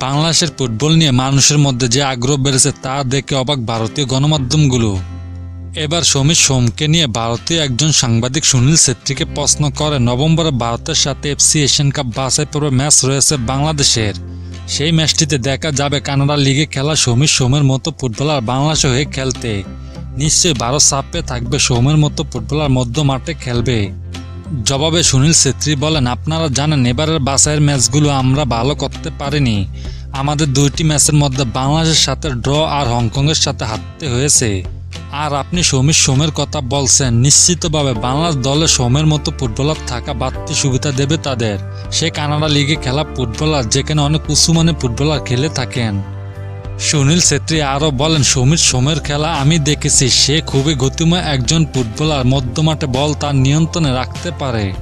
বাংলাদেশের ফুটবল নিয়ে মানুষের মধ্যে যে আগ্রহ বেড়েছে তা দেখে অবাক ভারতীয় গণমাধ্যমগুলো। এবার সমীর সোমকে নিয়ে ভারতীয় একজন সাংবাদিক সুনীল ছেত্রীকে প্রশ্ন করে, নভেম্বরে ভারতের সাথে এফসি এশিয়ান কাপ বাছাই পর্বে ম্যাচ রয়েছে বাংলাদেশের। সেই ম্যাচটিতে দেখা যাবে কানাডা লিগে খেলা সমীর সোমের মতো ফুটবলার বাংলাদেশে হয়ে খেলতে। নিশ্চয়ই ভারত সাপে থাকবে, সোমের মতো ফুটবলার মধ্য মাঠে খেলবে। জবাবে সুনীল ছেত্রী বলেন, আপনারা জানেন, এবারের বাছাইয়ের ম্যাচগুলো আমরা ভালো করতে পারিনি। আমাদের দুইটি ম্যাচের মধ্যে বাংলাদেশের সাথে ড্র আর হংকংয়ের সাথে হারতে হয়েছে। আর আপনি সমীর সোমের কথা বলছেন, নিশ্চিতভাবে বাংলাদেশ দলে সোমের মতো ফুটবলার থাকা বাড়তি সুবিধা দেবে তাদের। সে কানাডা লিগে খেলা ফুটবলার, যেখানে অনেক উঁচু মানে ফুটবলার খেলে থাকেন। সুনীল ছেত্রী আরও বলেন সমীর সোমের খেলা আমি দেখেছি। সে খুবই গতিময় একজন ফুটবলার। মধ্যমাঠে বল তার নিয়ন্ত্রণে রাখতে পারে।